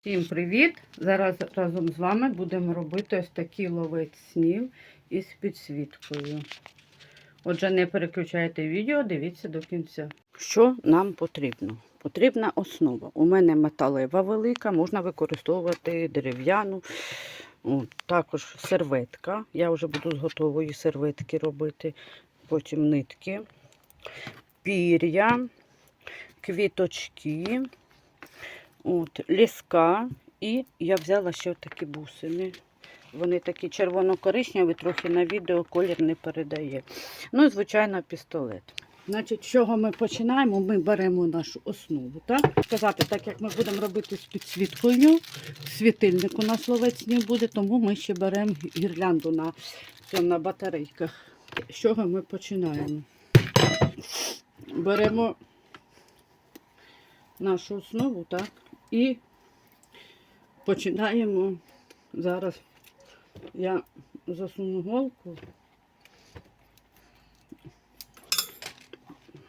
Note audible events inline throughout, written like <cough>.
Всім привіт! Зараз разом з вами будемо робити ось такий ловець снів із підсвіткою. Отже, не переключайте відео, дивіться до кінця. Що нам потрібно? Потрібна основа. У мене металева велика, можна використовувати дерев'яну. Також серветка. Я вже буду з готової серветки робити. Потім нитки, пір'я, квіточки. От, ліска. І я взяла ще такі бусини. Вони такі червоно-коричневі, трохи на відео колір не передає. Ну і, звичайно, пістолет. Значить, з чого ми починаємо? Ми беремо нашу основу. Так? Сказати, так як ми будемо робити з підсвіткою, світильник у нас ловець не буде, тому ми ще беремо гірлянду на, на батарейках. З чого ми починаємо? Беремо нашу основу, так? І починаємо. Зараз я засуну голку.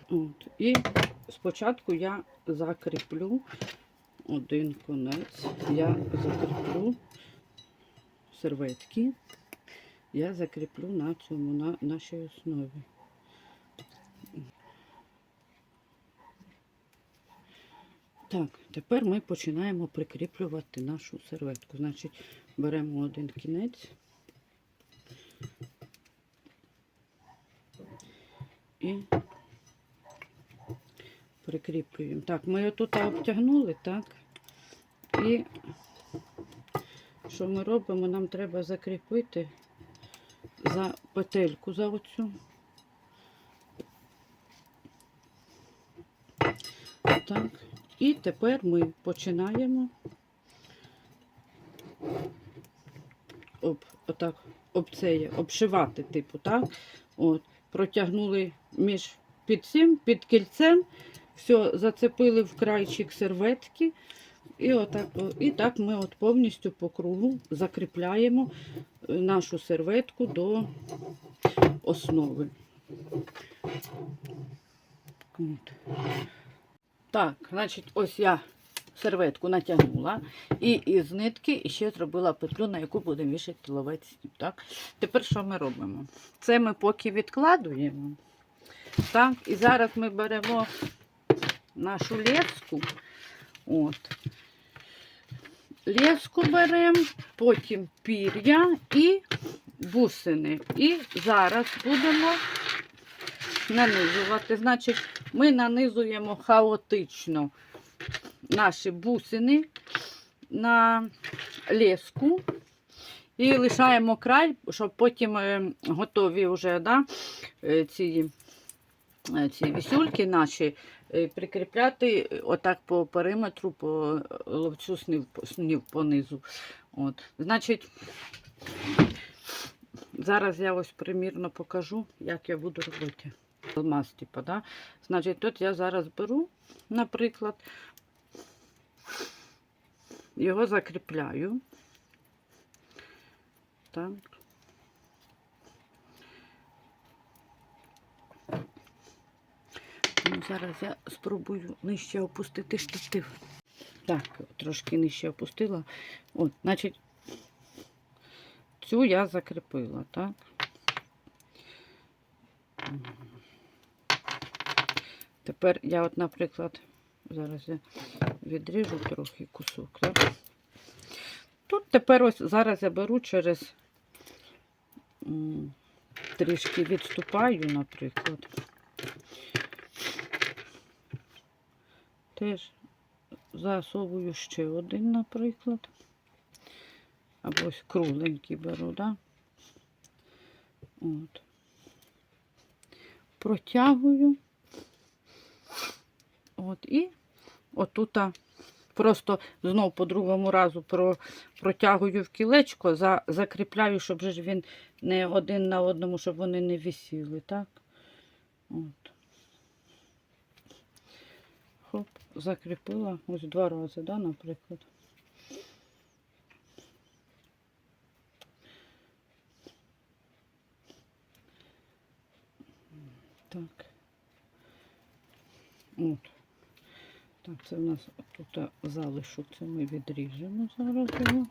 От. І спочатку я закріплю один конець, я закріплю серветки, я закріплю на цьому, на нашій основі. Так, тепер ми починаємо прикріплювати нашу серветку. Значить, беремо один кінець і прикріплюємо. Так, ми його тут обтягнули, так? І що ми робимо? Нам треба закріпити за петельку за оцю. Так. І тепер ми починаємо об, отак, об це, обшивати, типу, так? От, протягнули між під цим, під кільцем, все, зацепили в крайчик серветки. І, отак, і так ми от повністю по кругу закріпляємо е, нашу серветку до основи. От. Так, значить, ось я серветку натягнула і із нитки ще зробила петлю, на яку будемо вішати ловець сніп. Так? Тепер що ми робимо? Це ми поки відкладуємо. Так, і зараз ми беремо нашу леску. От. Леску беремо, потім пір'я і бусини. І зараз будемо нанизувати. Значить, ми нанизуємо хаотично наші бусини на леску і лишаємо край, щоб потім е, готові вже да, е, ці, е, ці вісюльки наші прикріпляти отак по периметру, по ловцю снів, снів понизу. От. Значить, зараз я ось примірно покажу, як я буду робити алмаз, типу, да? Значить, тут я зараз беру, наприклад, його закріпляю. Так. Ну, зараз я спробую нижче опустити штатив. Так, трошки нижче опустила. От, значить, цю я закріпила, так? Тепер я, от, наприклад, зараз я відріжу трохи кусок. Так? Тут тепер ось зараз я беру через трішки відступаю, наприклад. Теж засовую ще один, наприклад. Або ось кругленький беру, да? От. Протягую. От, і отут просто знов по другому разу про, протягую в кілечко, за, закріпляю, щоб ж він не один на одному, щоб вони не висіли, так? От. Хоп, закріпила ось два рази, да, наприклад. Так. От. Так. Так, це у нас тут залишок, це ми відріжемо зараз його.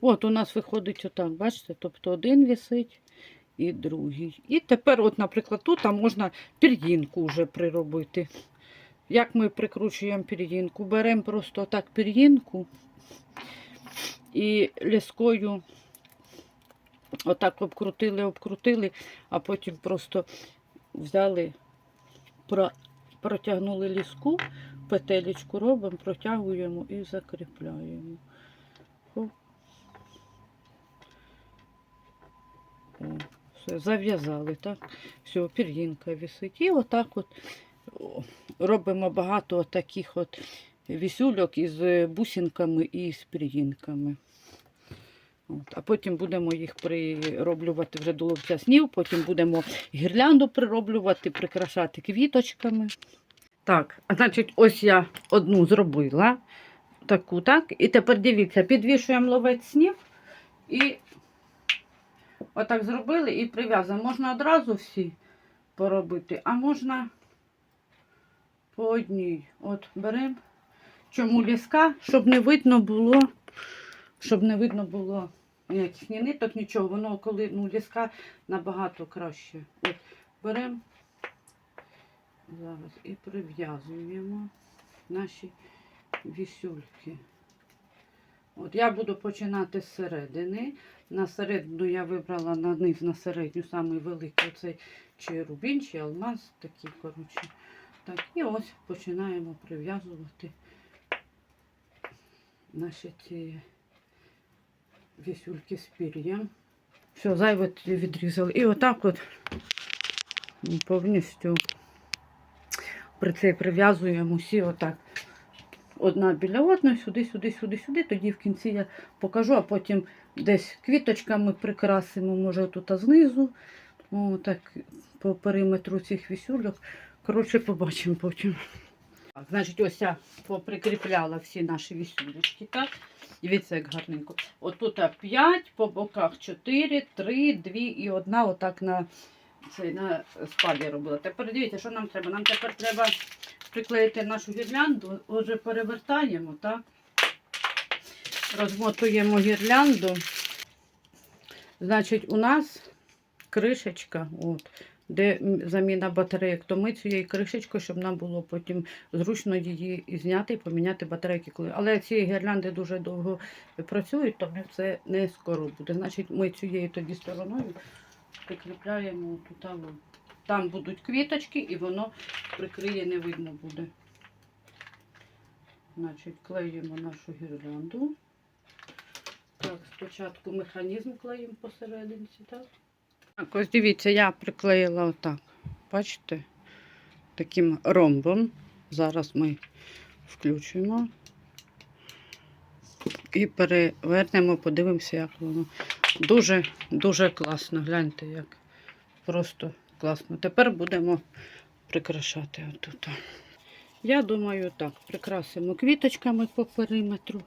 От у нас виходить отак, бачите, тобто один висить і другий. І тепер, от, наприклад, тут можна пір'їнку вже приробити. Як ми прикручуємо пір'їнку? Беремо просто так пір'їнку і ліскою отак обкрутили, обкрутили, а потім просто взяли, про, протягнули ліску, петелечку робимо, протягуємо і закріпляємо. Все, зав'язали, так? Все, пір'їнка висить. І отак от робимо багато таких от вісюльок із бусинками і з пір'їнками. От, а потім будемо їх прироблювати вже до ловця снів, потім будемо гірлянду прироблювати, прикрашати квіточками. Так, значить, ось я одну зробила. Таку, так. І тепер дивіться, підвішуємо ловець снів і отак зробили і прив'язуємо. Можна одразу всі поробити, а можна по одній. От беремо. Чому ліска? Щоб не видно було, щоб не видно було ніяких ні ниток, нічого. Воно коли ну, ліска набагато краще. От беремо зараз і прив'язуємо наші вісюльки. От я буду починати з середини. На середину я вибрала на низ на середню самий великий оцей чи рубін, чи алмаз такий, коротше. Так, і ось починаємо прив'язувати наші ці вісюльки з. Все, зайве відрізали. І отак от повністю при цей прив'язуємо усі отак. Одна біля одної, сюди, сюди, сюди, сюди. Тоді в кінці я покажу, а потім десь квіточками прикрасимо, може тут знизу. О, по периметру цих вісюльок. Коротше, побачимо потім. Так, значить, ось я поприкріпляла всі наші вісюлечки, так? Дивіться, як гарненько. Отут 5, по боках 4, 3, 2 і одна отак на, цей, на спалі робила. Тепер дивіться, що нам треба. Нам тепер треба приклеїти нашу гірлянду. Отже, перевертаємо, так? Розмотуємо гірлянду. Значить, у нас кришечка, от, де заміна батарейок, то ми цією кришечкою, щоб нам було потім зручно її зняти і поміняти батарейки. Але ці гірлянди дуже довго працюють, то ми це не скоро буде. Значить, ми цією тоді стороною прикріпляємо тут. Там будуть квіточки і воно прикриє, не видно буде. Значить, клеїмо нашу гірлянду. Так, спочатку механізм клеїмо посерединці, так? Так, ось дивіться, я приклеїла отак. Бачите? Таким ромбом. Зараз ми включимо і перевернемо, подивимося, як воно. Дуже, дуже класно. Гляньте, як просто класно. Тепер будемо прикрашати отут. Я думаю, так, прикрасимо квіточками по периметру.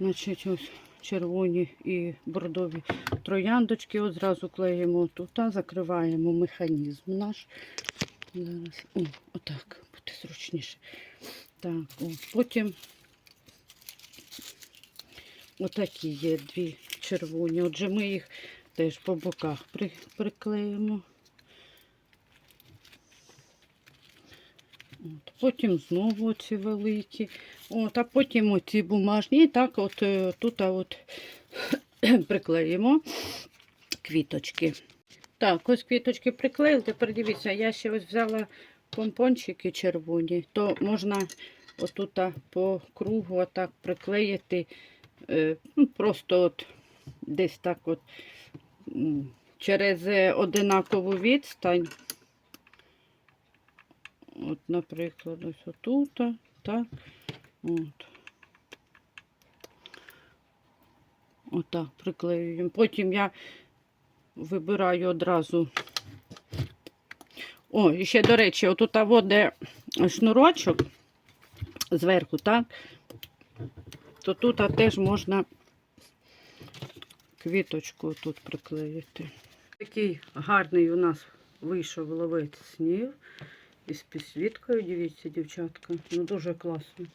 Значить, ось червоні і бордові трояндочки. От зразу клеїмо тут, а закриваємо механізм наш. Зараз, о, отак, буде зручніше. Так, о, потім отакі є дві червоні. Отже, ми їх теж по боках при, приклеїмо. От, потім знову ці великі. От, а потім оці бумажні. І так от е, тут от <clears throat> приклеїмо квіточки. Так, ось квіточки приклеїли. Тепер дивіться, я ще ось взяла помпончики червоні, то можна отут по кругу отак приклеїти. е, ну, Просто от десь так от через е, одинакову відстань. От, наприклад, ось отут, так. От. Отак приклеюємо. Потім я вибираю одразу. О, і ще, до речі, отут а, де шнурочок зверху, так? То тут теж можна квіточку тут приклеїти. Такий гарний у нас вийшов ловець снів. І з підсвіткою, дивіться, дівчатка. Ну дуже класно.